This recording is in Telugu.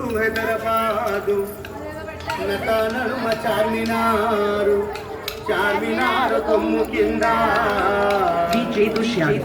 నడు హైదరాబాదు నట నడుమ చార్మినారు చార్మినార కొమ్ము కింద విజయ్ దుష్యాన్